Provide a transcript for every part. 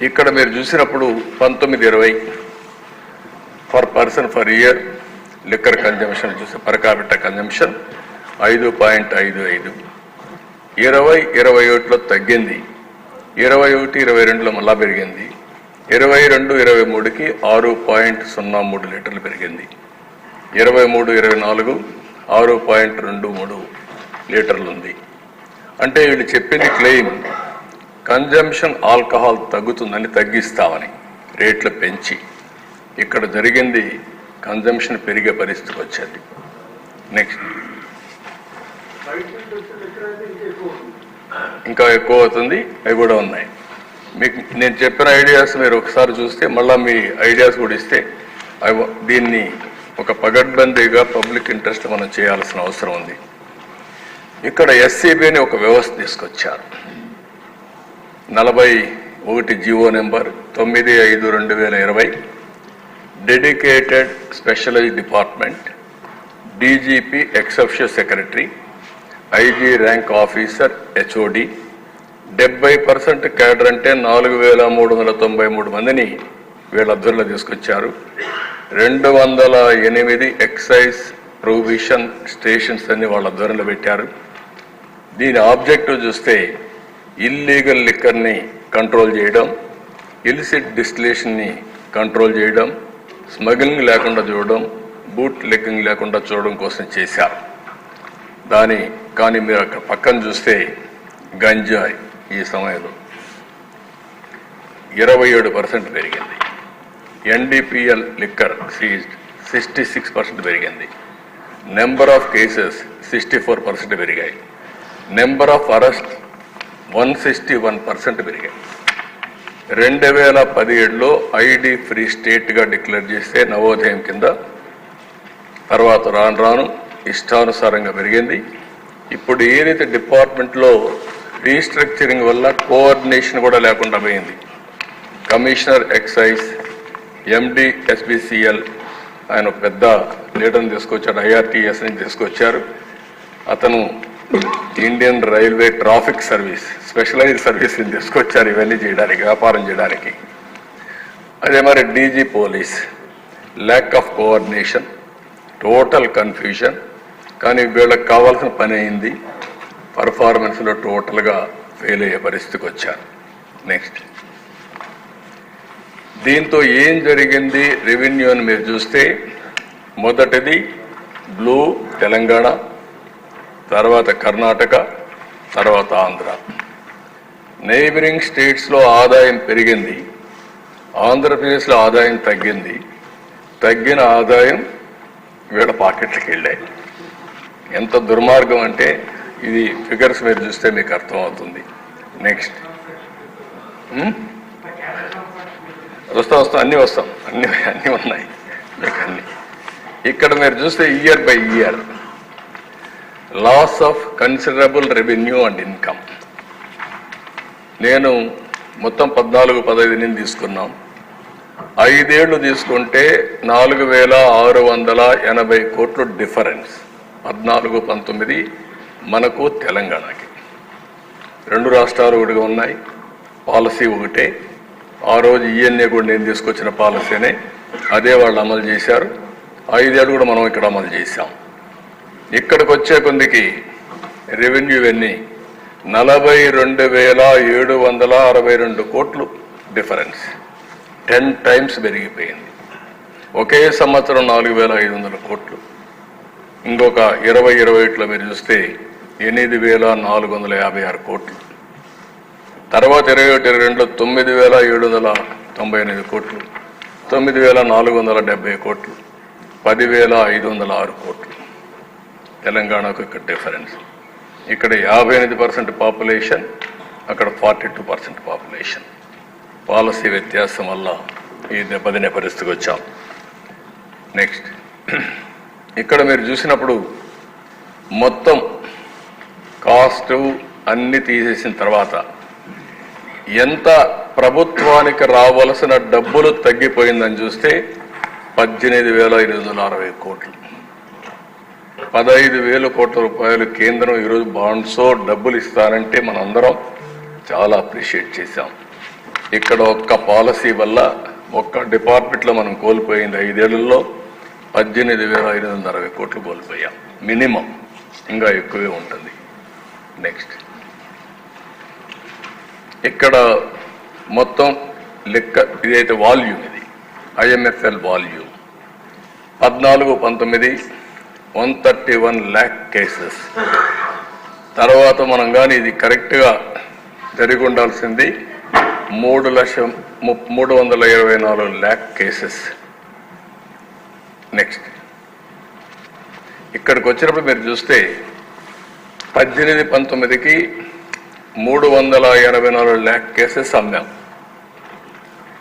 ఇక్కడ మీరు చూసినప్పుడు పంతొమ్మిది ఇరవై per person per year liquor consumption చూస్తే పర్ క్యాపిటల్ కన్జంప్షన్ ఐదు పాయింట్ ఐదు ఐదు. ఇరవై ఇరవై ఒకటిలో తగ్గింది. ఇరవై ఒకటి ఇరవై రెండులో మళ్ళా పెరిగింది. ఇరవై రెండు ఇరవై మూడుకి ఆరు పాయింట్ సున్నా మూడు లీటర్లు పెరిగింది. ఇరవై మూడు ఇరవై నాలుగు ఆరు పాయింట్ రెండు మూడు లీటర్లు ఉంది. అంటే వీళ్ళు చెప్పింది క్లెయిమ్ కన్జంప్షన్ ఆల్కహాల్ తగ్గుతుందని తగ్గిస్తామని రేట్లు పెంచి ఇక్కడ జరిగింది కన్జంప్షన్ పెరిగే పరిస్థితి వచ్చింది. నెక్స్ట్ ఇంకా ఎక్కువ అవుతుంది అవి కూడా ఉన్నాయి. మీకు నేను చెప్పిన ఐడియాస్ మీరు ఒకసారి చూస్తే మళ్ళీ మీ ఐడియాస్ కూడా ఇస్తే అవి దీన్ని ఒక పగడ్బందీగా పబ్లిక్ ఇంట్రెస్ట్ మనం చేయాల్సిన అవసరం ఉంది. ఇక్కడ ఎస్సీబీ అని ఒక వ్యవస్థ తీసుకొచ్చారు. నలభై ఒకటి జీవో నెంబర్ తొమ్మిది ఐదు రెండు వేల ఇరవై. Dedicated specialize department DGP exception secretary IG rank officer HOD. డెబ్బై పర్సెంట్ క్యాడర్ అంటే నాలుగు వేల మూడు వందల తొంభై మూడు మందిని వీళ్ళ అభ్యర్థులు తీసుకొచ్చారు. రెండు వందల ఎనిమిది ఎక్సైజ్ ప్రొవిషన్ స్టేషన్స్ అన్ని వాళ్ళ అధ్వర్యంలో పెట్టారు. దీని ఆబ్జెక్టివ్ చూస్తే ఇల్లీగల్ లిక్కర్ని కంట్రోల్ చేయడం ఇలిసిట్ డిస్టిలేషన్ని కంట్రోల్ చేయడం స్మగ్లింగ్ లేకుండా చూడడం బూట్ లెక్కింగ్ లేకుండా చూడడం కోసం చేశారు. దాని కానీ మీరు అక్కడ పక్కన చూస్తే గంజాయి ఈ సమయంలో ఇరవై ఏడు పర్సెంట్ పెరిగింది. NDPL liquor seized sixty six percent పెరిగింది. Number of cases sixty four percent పెరిగాయి. Number of arrest one sixty one percent పెరిగాయి. రెండు వేల పదిహేడులో ఐడి ఫ్రీ స్టేట్గా డిక్లేర్ చేస్తే నవోదయం కింద తర్వాత రాను రాను ఇష్టానుసారంగా పెరిగింది. ఇప్పుడు ఏదైతే డిపార్ట్మెంట్లో రీస్ట్రక్చరింగ్ వల్ల కోఆర్డినేషన్ కూడా లేకుండా పోయింది. కమిషనర్ ఎక్సైజ్ ఎండి ఎస్బిసిఎల్ ఆయన పెద్ద లీడర్ని తీసుకొచ్చాడు ఐఆర్టీఎస్ని తీసుకొచ్చారు. అతను Indian railway traffic service specialize సర్వీస్ని తీసుకొచ్చారు ఇవన్నీ చేయడానికి వ్యాపారం చేయడానికి. అదే మరి DG police lack of coordination total confusion కానీ వీళ్ళకి కావాల్సిన పని అయింది పర్ఫార్మెన్స్లో టోటల్గా ఫెయిల్ అయ్యే పరిస్థితికి వచ్చారు. నెక్స్ట్ దీంతో ఏం జరిగింది? రెవెన్యూ అని మీరు చూస్తే మొదటిది బ్లూ తెలంగాణ తర్వాత కర్ణాటక తర్వాత ఆంధ్ర. నైబరింగ్ స్టేట్స్లో ఆదాయం పెరిగింది. ఆంధ్రప్రదేశ్లో ఆదాయం తగ్గింది. తగ్గిన ఆదాయం వీళ్ళ పాకెట్లకు వెళ్ళాయి. ఎంత దుర్మార్గం అంటే ఇది ఫిగర్స్ మీరు చూస్తే మీకు అర్థమవుతుంది. Next hmm? వస్తాం వస్తాం. అన్నీ వస్తాం. అన్నీ అన్నీ ఉన్నాయి. మీకు అన్ని. ఇక్కడ మీరు చూస్తే year by year loss of considerable revenue and income నేను మొత్తం పద్నాలుగు పదహైదు నేను తీసుకున్నాం. ఐదేళ్ళు తీసుకుంటే నాలుగు వేల ఆరు వందల ఎనభై కోట్లు డిఫరెన్స్ పద్నాలుగు పంతొమ్మిది మనకు తెలంగాణకి. రెండు రాష్ట్రాలు ఒకటిగా ఉన్నాయి. పాలసీ ఒకటే. ఆ రోజు ఈఎన్ఏ కూడా నేను తీసుకొచ్చిన పాలసీనే. అదే వాళ్ళు అమలు చేశారు. ఐదేళ్ళు కూడా మనం ఇక్కడ అమలు చేశాం. ఇక్కడికి వచ్చే కొందికి రెవెన్యూ ఇవన్నీ నలభై రెండు వేల ఏడు వందల అరవై రెండు కోట్లు డిఫరెన్స్ టెన్ టైమ్స్ పెరిగిపోయింది. ఒకే సంవత్సరం నాలుగు వేల ఐదు వందల కోట్లు. ఇంకొక ఇరవై ఇరవై ఒకటిలో మీరు చూస్తే ఎనిమిది వేల నాలుగు వందల యాభై ఆరు కోట్లు. తర్వాత ఇరవై ఒకటి ఇరవై రెండులో తొమ్మిది వేల ఏడు వందల తొంభై ఎనిమిది కోట్లు. తొమ్మిది వేల నాలుగు వందల డెబ్బై కోట్లు. పదివేల ఐదు వందల ఆరు కోట్లు. తెలంగాణకు ఇక్కడ డిఫరెన్స్ ఇక్కడ యాభై ఎనిమిది పర్సెంట్ పాపులేషన్ అక్కడ forty two percent population policy వ్యత్యాసం వల్ల ఈ దెబ్బతినే పరిస్థితికి వచ్చాం. నెక్స్ట్ ఇక్కడ మీరు చూసినప్పుడు మొత్తం కాస్ట్ అన్ని తీసేసిన తర్వాత ఎంత ప్రభుత్వానికి రావలసిన డబ్బులు తగ్గిపోయిందని చూస్తే పద్దెనిమిది వేల ఎనిమిది వందల అరవై కోట్లు. పదహైదు వేల కోట్ల రూపాయలు కేంద్రం ఈరోజు బాండ్సో డబ్బులు ఇస్తారంటే మనందరం చాలా అప్రిషియేట్ చేశాం. ఇక్కడ ఒక్క పాలసీ వల్ల ఒక్క డిపార్ట్మెంట్లో మనం కోల్పోయింది ఐదేళ్ళలో పద్దెనిమిది వేల ఐదు వందల అరవై కోట్లు కోల్పోయాం. మినిమం ఇంకా ఎక్కువే ఉంటుంది. నెక్స్ట్. ఇక్కడ మొత్తం లెక్క ఇదైతే వాల్యూమ్ ఇది. IMFL volume. పద్నాలుగు పంతొమ్మిది one thirty one lakh cases. తర్వాత మనం కానీ ఇది కరెక్ట్గా జరిగి ఉండాల్సింది మూడు లక్ష ము- మూడు వందల ఇరవై నాలుగు ల్యాక్ కేసెస్. నెక్స్ట్. ఇక్కడికి వచ్చినప్పుడు మీరు చూస్తే పద్దెనిమిది పంతొమ్మిదికి మూడు వందల ఎనభై నాలుగు ల్యాక్ కేసెస్ అమ్మాం.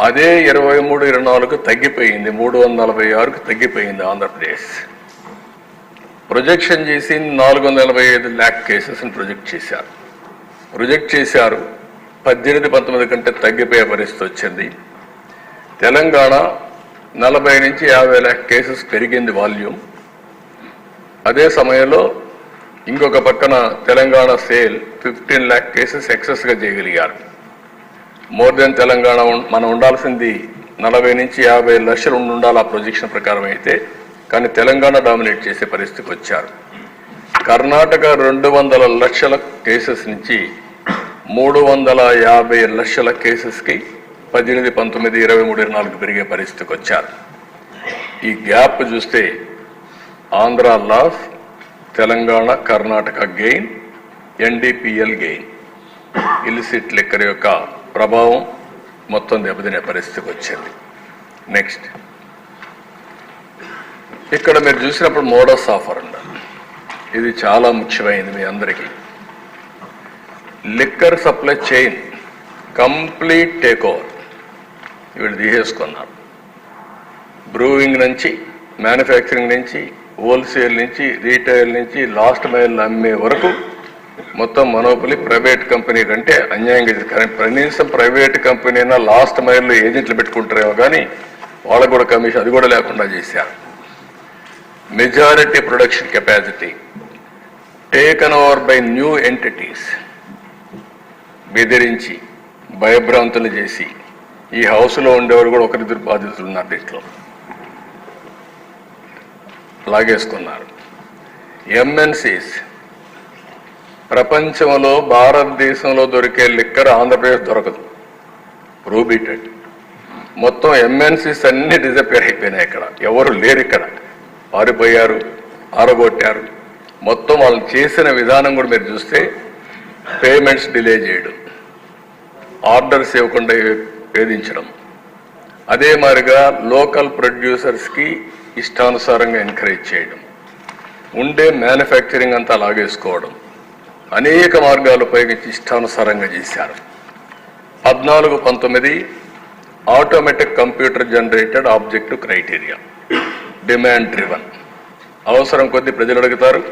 అదే ఇరవై మూడు ఇరవై నాలుగు తగ్గిపోయింది. మూడు వందల నలభై ఆరుకు తగ్గిపోయింది ఆంధ్రప్రదేశ్. ప్రొజెక్షన్ చేసి నాలుగు వందల ఎనభై ఐదు ల్యాక్ కేసెస్ని ప్రొజెక్ట్ చేశారు. ప్రొజెక్ట్ చేశారు పద్దెనిమిది పంతొమ్మిది కంటే తగ్గిపోయే పరిస్థితి వచ్చింది. తెలంగాణ నలభై నుంచి యాభై ల్యాక్ కేసెస్ పెరిగింది వాల్యూమ్. అదే సమయంలో ఇంకొక పక్కన Telangana sale fifteen lakh cases ఎక్సెస్గా చేయగలిగారు. మోర్ దెన్ తెలంగాణ ఉం- మనం ఉండాల్సింది నలభై నుంచి యాభై లక్షలు ఉండాలి ఆ ప్రొజెక్షన్ ప్రకారం అయితే కానీ తెలంగాణ డామినేట్ చేసే పరిస్థితికి వచ్చారు. కర్ణాటక రెండు వందల లక్షల కేసెస్ నుంచి మూడు వందల యాభై లక్షల కేసెస్కి పద్దెనిమిది పంతొమ్మిది ఇరవై మూడు ఇరవై నాలుగు పెరిగే పరిస్థితికి వచ్చారు. ఈ గ్యాప్ చూస్తే Andhra loss Telangana Karnataka gain NDPL gain. Illicit liquor యొక్క ప్రభావం మొత్తం దెబ్బతినే పరిస్థితికి వచ్చింది. నెక్స్ట్. ఇక్కడ మీరు చూసినప్పుడు మోడస్ ఆఫర్ అండి ఇది చాలా ముఖ్యమైనది మీ అందరికీ. Liquor supply chain complete take over వీళ్ళు తీసేసుకున్నారు. బ్రూవింగ్ నుంచి మ్యానుఫ్యాక్చరింగ్ నుంచి హోల్సేల్ నుంచి రీటైల్ నుంచి లాస్ట్ మైల్ అమ్మే వరకు మొత్తం మనోపలి ప్రైవేట్ కంపెనీ కంటే అన్యాయంగా ఇది. కానీ కనీసం ప్రైవేట్ కంపెనీ అయినా లాస్ట్ మైల్లో ఏజెంట్లు పెట్టుకుంటారేమో కానీ వాళ్ళకు కూడా కమిషన్ అది కూడా లేకుండా చేశారు. Majority production capacity taken over by new entities బెదిరించి భయభ్రాంతులు చేసి ఈ హౌస్లో ఉండేవారు కూడా ఒకరిద్దరు బాధితులు ఉన్నారు దీంట్లో. లాగేసుకున్నారు. ఎంఎన్సీస్ ప్రపంచంలో భారతదేశంలో దొరికే లిక్కర్ ఆంధ్రప్రదేశ్ దొరకదు. ప్రూబిటెడ్ మొత్తం ఎంఎన్సీస్ అన్ని డిజపేర్ అయిపోయినాయి ఇక్కడ. ఎవరు లేరు ఇక్కడ. పారిపోయారు ఆరగొట్టారు. మొత్తం వాళ్ళు చేసిన విధానం కూడా మీరు చూస్తే పేమెంట్స్ డిలే చేయడం ఆర్డర్స్ ఇవ్వకుండా వేధించడం. అదే మాదిరిగా లోకల్ ప్రొడ్యూసర్స్కి ఇష్టానుసారంగా ఎంకరేజ్ చేయడం ఉండే మ్యానుఫ్యాక్చరింగ్ అంతా లాగేసుకోవడం అనేక మార్గాలు ఉపయోగించి ఇష్టానుసారంగా చేశారు. పద్నాలుగు పంతొమ్మిది automatic computer generated objective criteria. Demand driven. అవసరం కొద్ది ప్రజలు అడుగుతారు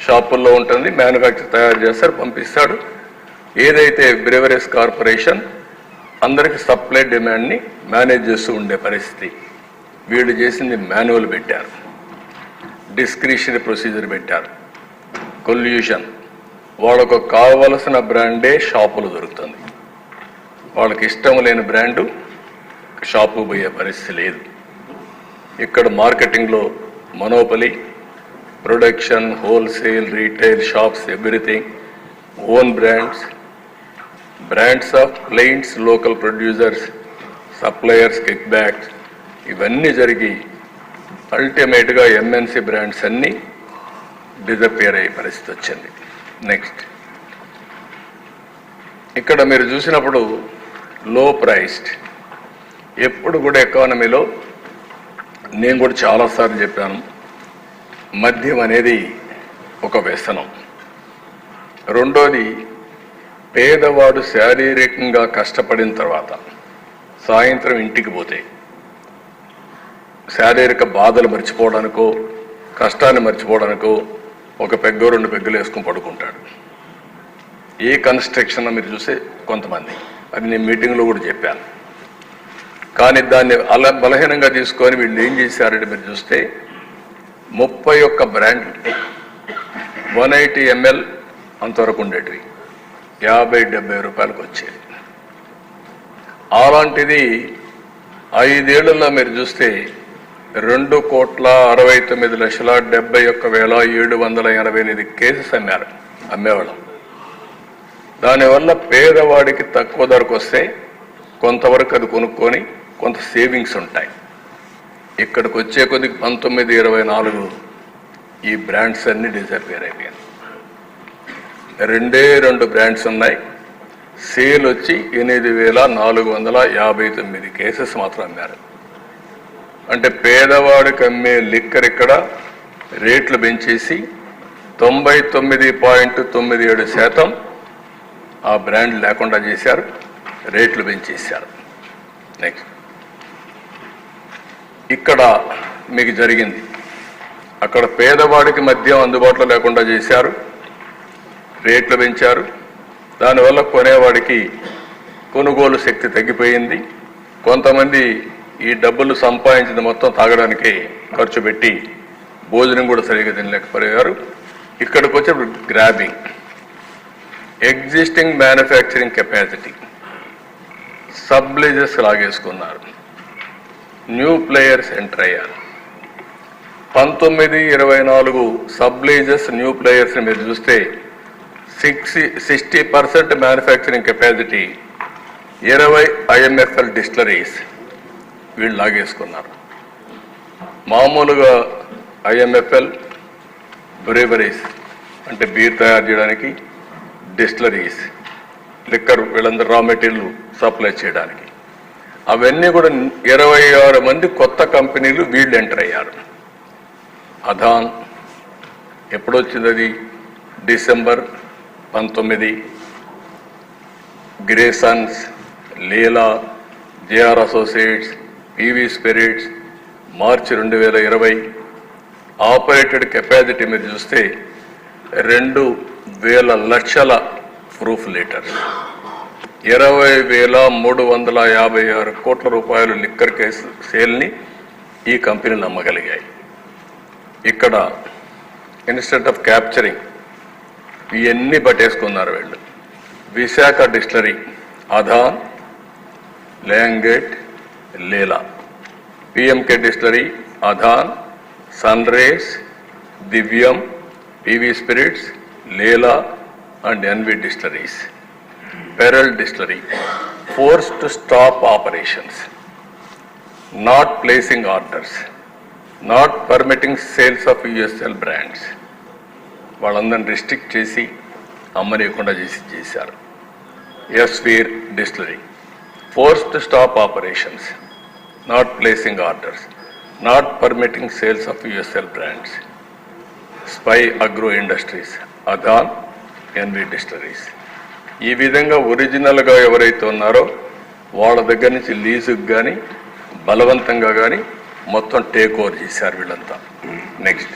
షాపుల్లో ఉంటుంది మ్యానుఫ్యాక్చర్ తయారు చేస్తారు పంపిస్తాడు. ఏదైతే బ్రెవరీస్ కార్పొరేషన్ అందరికి సప్లై డిమాండ్ని మేనేజ్ చేస్తూ ఉండే పరిస్థితి. వీళ్ళు చేసింది మాన్యువల్ పెట్టారు. డిస్క్రిషనరీ ప్రొసీజర్ పెట్టారు. కొల్యూషన్. వాళ్ళకు కావలసిన బ్రాండే షాపులు దొరుకుతుంది. వాళ్ళకి ఇష్టం లేని బ్రాండు షాపు పోయే పరిస్థితి లేదు. ఇక్కడ మార్కెటింగ్లో monopoly production wholesale retail shops everything own brands brands of clients local producers suppliers kickbacks ఇవన్నీ జరిగి అల్టిమేట్గా ఎంఎన్సి బ్రాండ్స్ అన్నీ డిజపేర్ అయ్యే పరిస్థితి వచ్చింది. నెక్స్ట్ ఇక్కడ మీరు చూసినప్పుడు లో ప్రైస్డ్ ఎప్పుడు కూడా ఎకానమీలో నేను కూడా చాలాసార్లు చెప్పాను మద్యం అనేది ఒక వ్యసనం. రెండోది పేదవాడు శారీరకంగా కష్టపడిన తర్వాత సాయంత్రం ఇంటికి పోతే శారీరక బాధలు మర్చిపోవడానికో కష్టాన్ని మర్చిపోవడానికో ఒక పెగ్గో రెండు పెగ్గులు వేసుకుని పడుకుంటాడు. ఏ కన్స్ట్రక్షన్ మీరు చూస్తే కొంతమంది. అది నేను మీటింగ్లో కూడా చెప్పాను. కానీ దాన్ని అలా బలహీనంగా తీసుకొని వీళ్ళు ఏం చేశారంటే మీరు చూస్తే ముప్పై ఒక్క బ్రాండ్ వన్ ఎయిటీ ఎంఎల్ అంతవరకు ఉండేటివి. యాభై డెబ్బై రూపాయలకు వచ్చేది. అలాంటిది ఐదేళ్ళలో మీరు చూస్తే రెండు కోట్ల అరవై తొమ్మిది లక్షల డెబ్బై ఒక్క వేల ఏడు వందల ఎనభై ఎనిమిది కేసెస్ అమ్మారు అమ్మేవాళ్ళం. దానివల్ల పేదవాడికి తక్కువ ధరకు వస్తే కొంతవరకు అది కొనుక్కొని కొంత సేవింగ్స్ ఉంటాయి. ఇక్కడికి వచ్చే కొద్దికి పంతొమ్మిది ఇరవై నాలుగు ఈ బ్రాండ్స్ అన్ని డిసappear అయిపోయాయి. రెండే రెండు బ్రాండ్స్ ఉన్నాయి. సేల్ వచ్చి ఎనిమిది వేల నాలుగు వందల యాభై తొమ్మిది కేసెస్ మాత్రం అమ్మారు. అంటే పేదవాడికి అమ్మే లిక్కర్ ఇక్కడ రేట్లు పెంచేసి తొంభై తొమ్మిది పాయింట్ తొమ్మిది ఏడు శాతం ఆ బ్రాండ్ లేకుండా చేశారు రేట్లు పెంచేశారు. నెక్స్ట్ ఇక్కడ మీకు జరిగింది. అక్కడ పేదవాడికి మద్యం అందుబాటులో లేకుండా చేశారు. రేట్లు పెంచారు. దానివల్ల కొనేవాడికి కొనుగోలు శక్తి తగ్గిపోయింది. కొంతమంది ఈ డబ్బులు సంపాదించింది మొత్తం తాగడానికి ఖర్చు పెట్టి భోజనం కూడా సరిగా తినలేకపోయారు. ఇక్కడికి వచ్చే grabbing existing manufacturing capacity subleases లాగేసుకున్నారు. New players enter అయ్యారు. పంతొమ్మిది ఇరవై నాలుగు సబ్లేజెస్ న్యూ ప్లేయర్స్ని మీరు చూస్తే six sixty percent manufacturing capacity ఇరవై ఐఎంఎఫ్ఎల్ డిస్టలరీస్ వీళ్ళు లాగేసుకున్నారు. మామూలుగా ఐఎంఎఫ్ఎల్ బ్రేవరీస్ అంటే బీర్ తయారు చేయడానికి డిస్టలరీస్ లిక్కర్ వీళ్ళందరూ రా మెటీరియల్ సప్లై చేయడానికి. అవన్నీ కూడా ఇరవై ఆరు మంది కొత్త కంపెనీలు వీళ్ళు ఎంటర్ అయ్యారు. అధాన్ ఎప్పుడొచ్చింది అది డిసెంబర్ పంతొమ్మిది. Graysons Leela JR associates PV spirits మార్చి రెండు వేల ఇరవై. ఆపరేటెడ్ కెపాసిటీ మీరు చూస్తే రెండు వేల లక్షల ప్రూఫ్ లీటర్స్ ఇరవై వేల మూడు వందల యాభై ఆరు కోట్ల రూపాయలు లిక్కర్ కేసు సేల్ని ఈ కంపెనీలు నమ్మగలిగాయి. ఇక్కడ ఇన్స్టెంట్ ఆఫ్ క్యాప్చరింగ్ ఇవన్నీ పట్టేసుకున్నారు వీళ్ళు. Visakha distillery Adan లేంగేట్ Leela. PMK distillery Adan sun rays Divyam PV spirits Leela and NV distilleries. Pearl distillery forced to stop operations not placing orders not permitting sales of USL brands వాళ్ళందరిని restrict చేసి అమ్మనీయకుండా చేసి చేశారు. SVR distillery forced to stop operations not placing orders not permitting sales of USL brands spy agro industries Adan NV distilleries ఈ విధంగా ఒరిజినల్గా ఎవరైతే ఉన్నారో వాళ్ళ దగ్గర నుంచి లీజుకు కానీ బలవంతంగా కానీ మొత్తం టేక్ ఓవర్ చేశారు వీళ్ళంతా. నెక్స్ట్